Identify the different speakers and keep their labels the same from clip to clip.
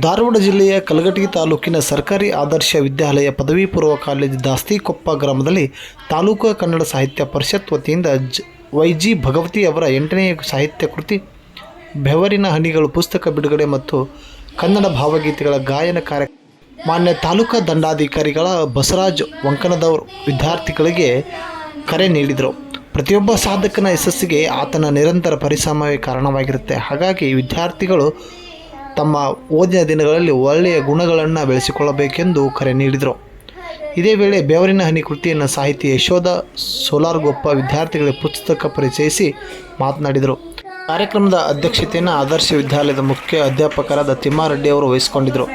Speaker 1: ಧಾರವಾಡ ಜಿಲ್ಲೆಯ ಕಲಘಟಗಿ ತಾಲೂಕಿನ ಸರ್ಕಾರಿ ಆದರ್ಶ ವಿದ್ಯಾಲಯ ಪದವಿ ಪೂರ್ವ ಕಾಲೇಜು ದಾಸ್ತಿಕೊಪ್ಪ ಗ್ರಾಮದಲ್ಲಿ ತಾಲೂಕು ಕನ್ನಡ ಸಾಹಿತ್ಯ ಪರಿಷತ್ ವತಿಯಿಂದ ಜ ವೈ ಜಿ ಭಗವತಿ ಅವರ ಎಂಟನೇ ಸಾಹಿತ್ಯ ಕೃತಿ, ಬೆವರಿನ ಹನಿಗಳು ಪುಸ್ತಕ ಬಿಡುಗಡೆ ಮತ್ತು ಕನ್ನಡ ಭಾವಗೀತೆಗಳ ಗಾಯನ ಕಾರ್ಯ ಮಾನ್ಯ ತಾಲೂಕಾ ದಂಡಾಧಿಕಾರಿಗಳ ಬಸವರಾಜ್ ವಂಕನದವರು ವಿದ್ಯಾರ್ಥಿಗಳಿಗೆ ಕರೆ ನೀಡಿದರು. ಪ್ರತಿಯೊಬ್ಬ ಸಾಧಕನ ಯಶಸ್ಸಿಗೆ ಆತನ ನಿರಂತರ ಪರಿಶ್ರಮವೇ ಕಾರಣವಾಗಿರುತ್ತೆ. ಹಾಗಾಗಿ ವಿದ್ಯಾರ್ಥಿಗಳು ತಮ್ಮ ಓದಿನ ದಿನಗಳಲ್ಲಿ ಒಳ್ಳೆಯ ಗುಣಗಳನ್ನು ಬೆಳೆಸಿಕೊಳ್ಳಬೇಕೆಂದು ಕರೆ ನೀಡಿದರು. ಇದೇ ವೇಳೆ ಬೆವರಿನ ಹನಿ ಕೃತಿಯನ್ನು ಸಾಹಿತಿ ಯಶೋಧ ಸೋಲಾರ್ಗೊಪ್ಪ ವಿದ್ಯಾರ್ಥಿಗಳಿಗೆ ಪುಸ್ತಕ ಪರಿಚಯಿಸಿ ಮಾತನಾಡಿದರು. ಕಾರ್ಯಕ್ರಮದ ಅಧ್ಯಕ್ಷತೆಯನ್ನು ಆದರ್ಶ ವಿದ್ಯಾಲಯದ ಮುಖ್ಯ ಅಧ್ಯಾಪಕರಾದ ತಿಮ್ಮಾರೆಡ್ಡಿ ಅವರು ವಹಿಸಿಕೊಂಡಿದ್ದರು.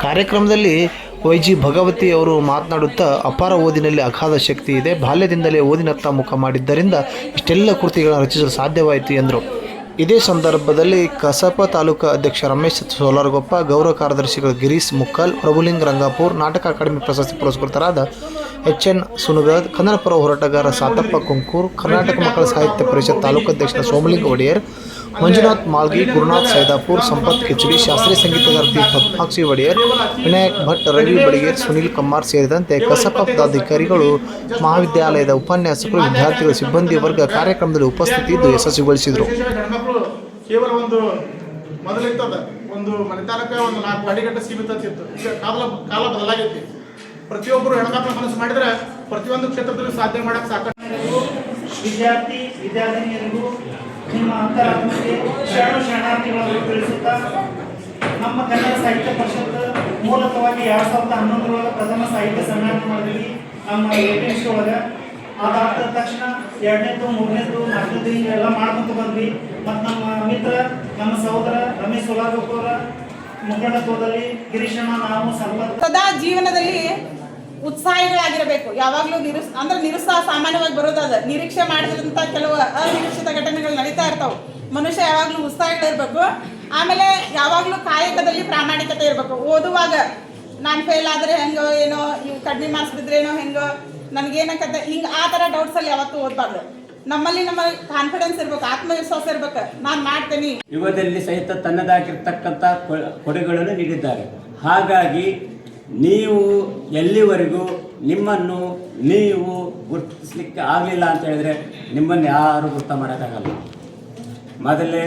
Speaker 1: ಕಾರ್ಯಕ್ರಮದಲ್ಲಿ ವೈ ಜಿ ಭಗವತಿ ಅವರು ಮಾತನಾಡುತ್ತಾ, ಅಪಾರ ಓದಿನಲ್ಲಿ ಅಗಾಧ ಶಕ್ತಿ ಇದೆ, ಬಾಲ್ಯದಿಂದಲೇ ಓದಿನತ್ತ ಮುಖ ಮಾಡಿದ್ದರಿಂದ ಇಷ್ಟೆಲ್ಲ ಕೃತಿಗಳನ್ನು ರಚಿಸಲು ಸಾಧ್ಯವಾಯಿತು ಎಂದರು. ಇದೇ ಸಂದರ್ಭದಲ್ಲಿ ಕಸಪ ತಾಲೂಕು ಅಧ್ಯಕ್ಷ ರಮೇಶ್ ಸೋಲಾರ್ಗೊಪ್ಪ, ಗೌರವ ಕಾರ್ಯದರ್ಶಿಗಳು ಗಿರೀಶ್ ಮುಕ್ಕಲ್, ಪ್ರಭುಲಿಂಗ್ ರಂಗಾಪುರ್, ನಾಟಕ ಅಕಾಡೆಮಿ ಪ್ರಶಸ್ತಿ ಪುರಸ್ಕೃತರಾದ ಎಚ್ ಎನ್ ಸುನುಗದ್ ಕನ್ನಡಪುರ ಹೋರಾಟಗಾರ ಸಾತಪ್ಪ ಕುಂಕೂರ್, ಕರ್ನಾಟಕ ಮಕ್ಕಳ ಸಾಹಿತ್ಯ ಪರಿಷತ್ ತಾಲೂಕು ಅಧ್ಯಕ್ಷ ಸೋಮಲಿಂಗ ಒಡೆಯರ್ ಮಂಜುನಾಥ್ ಮಾಲ್ಗಿ, ಗುರುನಾಥ್ ಸೈದಾಪುರ್, ಸಂಪತ್ ಕಿಚಡಿ, ಶಾಸ್ತ್ರೀಯ ಸಂಗೀತಗಾರ್ತಿ ಪದ್ಮಾಕ್ಷಿ ಒಡೆಯರ್, ವಿನಾಯಕ್ ಭಟ್, ರವಿ ಬಡಿಗೇರ್, ಸುನಿಲ್ ಕಮ್ಮಾರ್ ಸೇರಿದಂತೆ ಕಸಪ ಪದಾಧಿಕಾರಿಗಳು, ಮಹಾವಿದ್ಯಾಲಯದ ಉಪನ್ಯಾಸಕರು, ವಿದ್ಯಾರ್ಥಿಗಳು, ಸಿಬ್ಬಂದಿ ವರ್ಗ ಕಾರ್ಯಕ್ರಮದಲ್ಲಿ ಉಪಸ್ಥಿತಿ ಇದ್ದು ಯಶಸ್ವಿಗೊಳಿಸಿದರು.
Speaker 2: ಕೇವಲ ಒಂದು ಒಂದು ಒಂದು ನಾಲ್ಕು ಸೀಮಿತ ಕಾಲ ಪ್ರತಿಯೊಬ್ಬರು ಹೆಣ್ಮಕ್ಳ ಮನಸ್ಸು ಮಾಡಿದ್ರೆ ಪ್ರತಿಯೊಂದು ಕ್ಷೇತ್ರದಲ್ಲಿ ಸಾಧ್ಯ ಮಾಡಕ್ಕೆ ಸಾಕಷ್ಟು
Speaker 3: ವಿದ್ಯಾರ್ಥಿ, ವಿದ್ಯಾರ್ಥಿನಿಯರಿಗೂ ನಿಮ್ಮ ಅಂತರಾತ್ಮಕ್ಕೆ ಶರಣು ಶರಣಾರ್ಥಿಗಳನ್ನು ತಿಳಿಸುತ್ತಾ ನಮ್ಮ ಕನ್ನಡ ಸಾಹಿತ್ಯ ಪರಿಷತ್ ಮೂಲತವಾಗಿ ಎರಡ್ ಸಾವಿರದ ಹನ್ನೊಂದರೊಳಗೆ ಪ್ರಥಮ ಸಾಹಿತ್ಯ ಸಮ್ಮೇಳನ ಮಾಡಿದ್ವಿ. ನಮ್ಮ ಏಕೆನ್ಸಿ ಒಳಗೆ ಅದಾದ ತಕ್ಷಣ ಎರಡನೇದು ಮೂರನೇದು ನಾಲ್ಕನೇದು ಹಿಂಗೆಲ್ಲ ಮಾಡ್ಕೊಂತ ಬಂದ್ವಿ. ಮತ್ತು ನಮ್ಮ ಮಿತ್ರ, ನಮ್ಮ ಸಹೋದರ ರಮೇಶ್ ಸೋಲಾರ್ಗಪ್ಪವರ ಮುಖಂಡತ್ವದಲ್ಲಿ ಗಿರೀಶಣ್ಣ, ನಾವು ಸಂಪತ್
Speaker 4: ಸದಾ ಜೀವನದಲ್ಲಿ ಉತ್ಸಾಹಿಗಳಾಗಿರಬೇಕು. ಯಾವಾಗಲೂ ನಿರುಸ್, ಅಂದ್ರೆ ನಿರುತ್ಸಾಹ ಸಾಮಾನ್ಯವಾಗಿ ಬರೋದದ ನಿರೀಕ್ಷೆ ಮಾಡಿದಂಥ ಕೆಲವು ಅನಿರೀಕ್ಷಿತ ಘಟನೆಗಳು ನಡೀತಾ ಇರ್ತಾವೆ. ಮನುಷ್ಯ ಯಾವಾಗಲೂ ಉತ್ಸಾಹಗಳಿರ್ಬೇಕು ಆಮೇಲೆ ಯಾವಾಗಲೂ ಕಾಯಕದಲ್ಲಿ ಪ್ರಾಮಾಣಿಕತೆ ಇರಬೇಕು. ಓದುವಾಗ ನಾನು ಫೇಲ್ ಆದರೆ ಹೆಂಗೋ ಏನೋ, ಇವು ಕಡಿಮೆ ಮಾರ್ಕ್ಸ್ ಬಿದ್ರೇನೋ ಹೆಂಗೋ, ನನಗೇನಕ್ಕಂತ ಹಿಂಗೆ ಆ ಥರ ಡೌಟ್ಸಲ್ಲಿ ಯಾವತ್ತೂ ಓದಬಾರ್ದು. ನಮ್ಮಲ್ಲಿ ನಮ್ಮ ಕಾನ್ಫಿಡೆನ್ಸ್ ಇರ್ಬೇಕು, ಆತ್ಮವಿಶ್ವಾಸ ಇರ್ಬೇಕು. ನಾನು ಮಾಡ್ತೀನಿ.
Speaker 5: ಯುಗದಲ್ಲಿ ಸಹಿತ ತನ್ನದಾಗಿರ್ತಕ್ಕಂಥ ಕೊ- ಕೊಡುಗೆಗಳನ್ನು ನೀಡಿದ್ದಾರೆ. ಹಾಗಾಗಿ ನೀವು ಎಲ್ಲಿವರೆಗೂ ನಿಮ್ಮನ್ನು ನೀವು ಗುರುತಿಸ್ಲಿಕ್ಕೆ ಆಗಲಿಲ್ಲ ಅಂತ ಹೇಳಿದ್ರೆ ನಿಮ್ಮನ್ನು ಯಾರು ಗುರ್ತ ಮಾಡೋಕ್ಕಾಗಲ್ಲ. ಮೊದಲೇ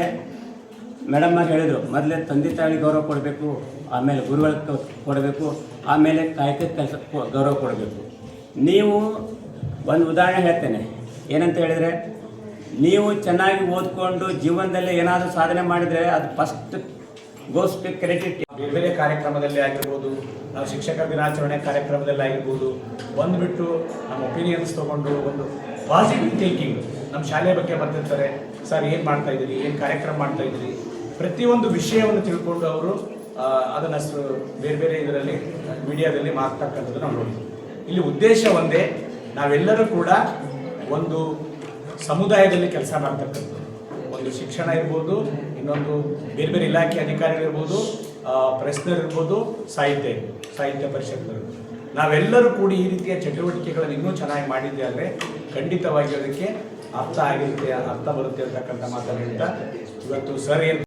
Speaker 5: ಮೇಡಮ್ಮ ಹೇಳಿದರು, ಮೊದಲೇ ತಂದೆ ತಾಯಿ ಗೌರವ ಕೊಡಬೇಕು, ಆಮೇಲೆ ಗುರುಗಳಿಗೆ ಕೊಡಬೇಕು, ಆಮೇಲೆ ಕಾಯಕ ಕೆಲಸ ಗೌರವ ಕೊಡಬೇಕು. ನೀವು ಒಂದು ಉದಾಹರಣೆ ಹೇಳ್ತೇನೆ. ಏನಂತ ಹೇಳಿದರೆ, ನೀವು ಚೆನ್ನಾಗಿ ಓದ್ಕೊಂಡು ಜೀವನದಲ್ಲಿ ಏನಾದರೂ ಸಾಧನೆ ಮಾಡಿದರೆ ಅದು ಫಸ್ಟ್ ಗೋಸ್ ಕ್ರೆಡಿಟ್
Speaker 6: ಬೇರೆ ಬೇರೆ ಕಾರ್ಯಕ್ರಮದಲ್ಲಿ ಆಗಿರ್ಬೋದು, ನಾವು ಶಿಕ್ಷಕರ ದಿನಾಚರಣೆ ಕಾರ್ಯಕ್ರಮದಲ್ಲಿ ಆಗಿರ್ಬೋದು, ಬಂದುಬಿಟ್ಟು ನಮ್ಮ ಒಪಿನಿಯನ್ಸ್ ತೊಗೊಂಡು ಒಂದು ಪಾಸಿಟಿವ್ ಥಿಂಕಿಂಗ್ ನಮ್ಮ ಶಾಲೆ ಬಗ್ಗೆ ಬರ್ತಿರ್ತಾರೆ ಸರ್, ಏನು ಮಾಡ್ತಾ ಇದ್ದೀರಿ? ಏನು ಕಾರ್ಯಕ್ರಮ ಮಾಡ್ತಾ ಇದ್ದೀರಿ? ಪ್ರತಿಯೊಂದು ವಿಷಯವನ್ನು ತಿಳ್ಕೊಂಡು ಅವರು ಅದನ್ನು ಬೇರೆ ಬೇರೆ ಇದರಲ್ಲಿ, ಮೀಡಿಯಾದಲ್ಲಿ ಮಾಡ್ತಕ್ಕಂಥದ್ದು ನಾವು ನೋಡಿದ್ವಿ ಇಲ್ಲಿ ಉದ್ದೇಶ ಒಂದೇ, ನಾವೆಲ್ಲರೂ ಕೂಡ ಒಂದು ಸಮುದಾಯದಲ್ಲಿ ಕೆಲಸ ಮಾಡ್ತಕ್ಕಂಥದ್ದು. ಒಂದು ಶಿಕ್ಷಣ ಇರ್ಬೋದು ಇನ್ನೊಂದು ಬೇರೆ ಬೇರೆ ಇಲಾಖೆ ಅಧಿಕಾರಿಗಳಿರ್ಬೋದು ಇರ್ಬೋದು ಸಾಹಿತ್ಯ ಸಾಹಿತ್ಯ ಪರಿಷತ್ನವರು ನಾವೆಲ್ಲರೂ ಕೂಡಿ ಈ ರೀತಿಯ ಚಟುವಟಿಕೆಗಳನ್ನು ಇನ್ನೂ ಚೆನ್ನಾಗಿ ಮಾಡಿದ್ದೆ ಅಂದರೆ ಖಂಡಿತವಾಗಿ ಅದಕ್ಕೆ ಅರ್ಥ ಆಗಿರುತ್ತೆ, ಅರ್ಥ ಬರುತ್ತೆ ಅಂತಕ್ಕಂಥ ಮಾತನ್ನು ಇವತ್ತು ಸರ್ ಏನು